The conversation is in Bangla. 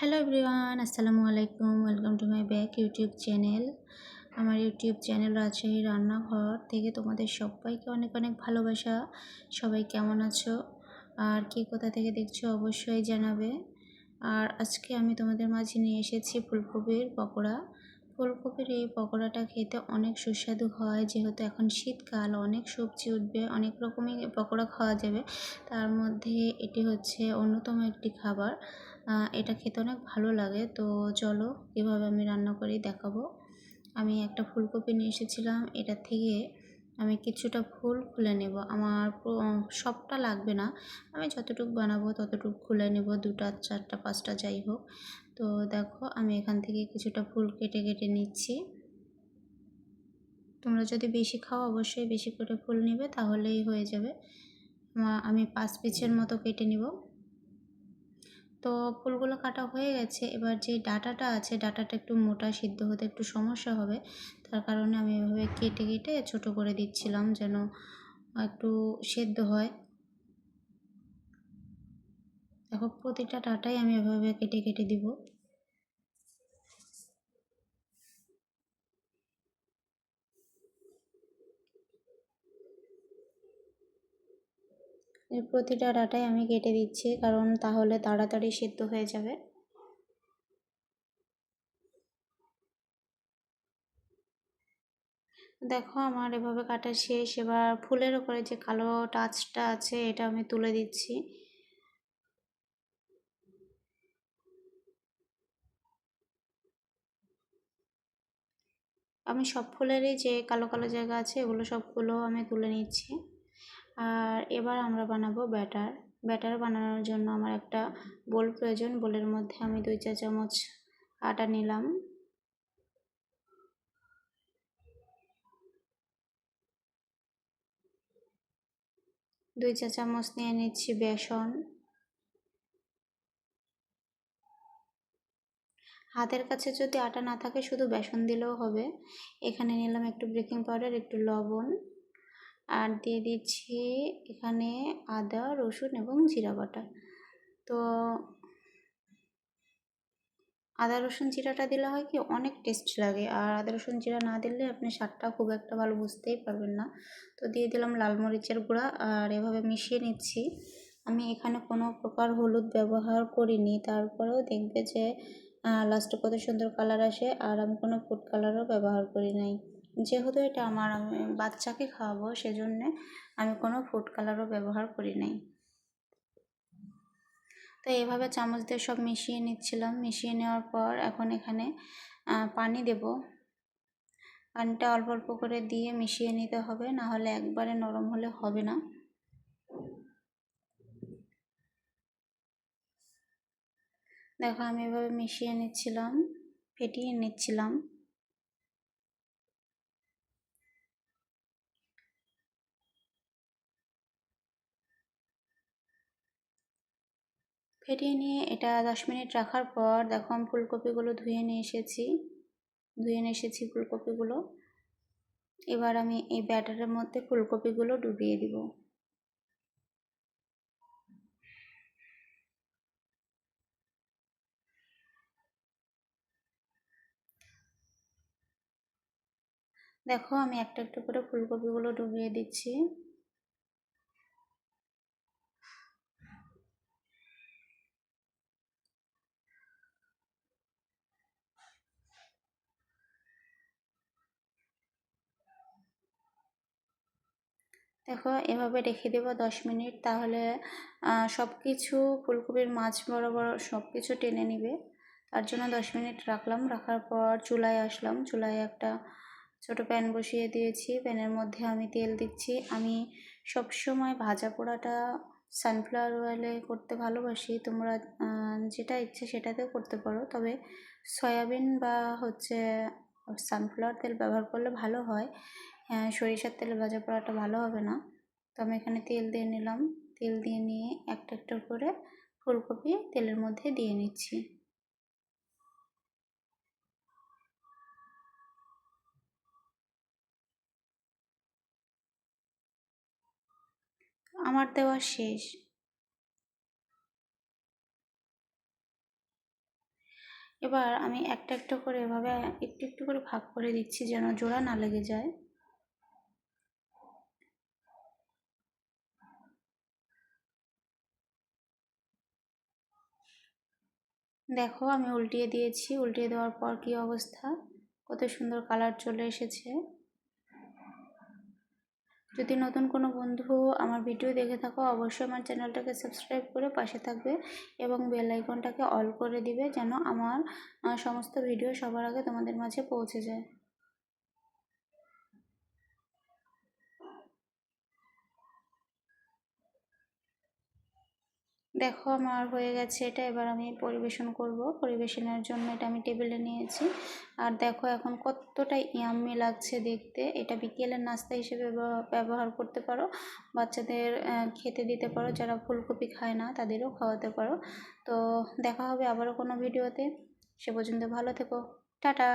হ্যালো এভরিওয়ান আসসালামু আলাইকুম welcome to my back YouTube channel আমার ইউটিউব চ্যানেল রাজশাহী রান্নাঘর থেকে তোমাদের সবাইকে অনেক অনেক ভালোবাসা। সবাই কেমন আছো? আর কি কোথা থেকে দেখছ অবশ্যই জানাবে। আর আজকে আমি তোমাদের মাঝে নিয়ে এসেছি ফুলকপির পকোড়া। ফুলকপির এই পকোড়াটা খেতে অনেক সুস্বাদু হয়, যেহেতু এখন শীতকাল, অনেক সবজি উঠবে, অনেক রকমই পকোড়া খাওয়া যাবে। তার মধ্যে এটি হচ্ছে অন্যতম একটি খাবার। এটা খেতে অনেক ভালো লাগে। তো চলো কীভাবে আমি রান্না করি দেখাবো। আমি একটা ফুলকপি নিয়ে এসেছিলাম, এটা থেকে আমি কিছুটা ফুল খুলে নেব। আমার সবটা লাগবে না। আমি যতটুকু বানাবো ততটুকু খুলে নেব, দুটা, চারটা, পাঁচটা যাই হোক। তো দেখো, আমি এখান থেকে কিছুটা ফুল কেটে কেটে নিচ্ছি। তোমরা যদি বেশি খাও, অবশ্যই বেশি করে ফুল নেবে, তাহলেই হয়ে যাবে। আমি পাঁচ পিসের মতো কেটে নিব। তো ফুলগুলো কাটা হয়ে গেছে। এবার যে ডাটাটা আছে, ডাটাটা একটু মোটা, সিদ্ধ হতে একটু সমস্যা হবে। তার কারণে আমি এভাবে কেটে কেটে ছোট করে দিচ্ছিলাম যেন একটু সেদ্ধ হয়। দেখো, প্রতিটা ডাটাই আমি এভাবে কেটে কেটে দিব। প্রতিটা ডাটাই আমি কেটে দিচ্ছি, কারণ তাহলে তাড়াতাড়ি সেদ্ধ হয়ে যাবে। দেখো আমার এভাবে কাটা শেষ। এবার ফুলের ওপরে যে কালো টাচটা আছে, এটা আমি তুলে দিচ্ছি। আমি সব ফুলেরই যে কালো কালো জায়গা আছে, এগুলো সবগুলো আমি তুলে নিচ্ছি। আর এবার আমরা বানাবো ব্যাটার। ব্যাটার বানানোর জন্য আমার একটা বোল প্রয়োজন। বোলের মধ্যে আমি দুই চা চামচ আটা নিলাম। দুই চা চামচ নিয়ে নিচ্ছি বেসন। হাতের কাছে যদি আটা না থাকে, শুধু বেসন দিলেও হবে। এখানে নিলাম একটু বেকিং পাউডার, একটু লবণ। আর দিয়ে দিচ্ছি এখানে আদা, রসুন এবং জিরা বাটা। তো আদা, রসুন, জিরাটা দিলে হয় কি অনেক টেস্ট লাগে। আর আদা, রসুন, জিরা না দিলে আপনি স্বাদটা খুব একটা ভালো বুঝতেই পারবেন না। তো দিয়ে দিলাম লাল মরিচের গুঁড়া আর এভাবে মিশিয়ে নিচ্ছি। আমি এখানে কোনো প্রকার হলুদ ব্যবহার করিনি। তারপরেও দেখবে যে লাস্টে কত সুন্দর কালার আসে। আর আমি কোনো ফুড কালারও ব্যবহার করি নাই। যেহেতু এটা আমার আমি বাচ্চাকে খাওয়াবো সেজন্যে আমি কোনো ফুড কালারও ব্যবহার করি নাই। তো এভাবে চামচ দিয়ে সব মিশিয়ে নিচ্ছিলাম। মিশিয়ে নেওয়ার পর এখন এখানে পানি দেব। পানিটা অল্প অল্প করে দিয়ে মিশিয়ে নিতে হবে না হলে একবারে নরম হলে হবে না। দেখো আমি এভাবে মিশিয়ে নিচ্ছিলাম, ফেটিয়ে নিচ্ছিলাম। ফেটিয়ে নিয়ে এটা দশ মিনিট রাখার পর দেখো আমি ফুলকপিগুলো ধুয়ে নিয়ে এসেছি। ধুয়ে নিয়ে এসেছি ফুলকপিগুলো। এবার আমি এই ব্যাটারের মধ্যে ফুলকপিগুলো ডুবিয়ে দিব। দেখো আমি একটা একটা করে ফুলকপিগুলো ডুবিয়ে দিচ্ছি। দেখো, এভাবে রেখে দেবো দশ মিনিট। তাহলে সব কিছু ফুলকপির মাছ বড় বড় সব কিছু টেনে নিবে। তার জন্য দশ মিনিট রাখলাম। রাখার পর চুলায় আসলাম। চুলায় একটা ছোট প্যান বসিয়ে দিয়েছি। প্যানের মধ্যে আমি তেল দিচ্ছি। আমি সব সময় ভাজা পোড়াটা সানফ্লাওয়ার অয়েলে করতে ভালোবাসি। তোমরা যেটা ইচ্ছে সেটাতেও করতে পারো। তবে সয়াবিন বা হচ্ছে সানফ্লাওয়ার তেল ব্যবহার করলে ভালো হয়। হ্যাঁ সরিষার তেলে ভাজা পোড়াটা ভালো হবে না। তো আমি এখানে তেল দিয়ে নিলাম। তেল দিয়ে নিয়ে একটা একটা করে ফুলকপি তেলের মধ্যে দিয়ে নিচ্ছি। আমার দেওয়া শেষ। এবার আমি একটা একটা করে এভাবে একটু একটু করে ভাগ করে দিচ্ছি যেন জোড়া না লেগে যায়। দেখো, আমি উল্টিয়ে দিয়েছি। উল্টিয়ে দেওয়ার পর কি অবস্থা? কত সুন্দর কালার চলে এসেছে। যদি নতুন কোনো বন্ধু আমার ভিডিও দেখে থাকো, অবশ্যই আমার চ্যানেলটাকে সাবস্ক্রাইব করে পাশে থাকবে এবং বেল আইকনটাকে অল করে দিবে যেন আমার সমস্ত ভিডিও সবার আগে তোমাদের মাঝে পৌঁছে যায়। দেখো আমার হয়ে গেছে এটা, এবার আমি পরিবেশন করব। পরিবেশনের জন্য এটা আমি টেবিলে নিয়েছি। আর দেখো এখন কতটা ইয়াম্মি লাগছে দেখতে। এটা বিকেলের নাস্তা হিসেবে ব্যবহার করতে পারো। বাচ্চাদের খেতে দিতে পারো। যারা ফুলকপি খায় না, তাদেরও খাওয়াতে পারো। তো দেখা হবে আবারও কোনো ভিডিওতে। সে পর্যন্ত ভালো থেকো। টাটা!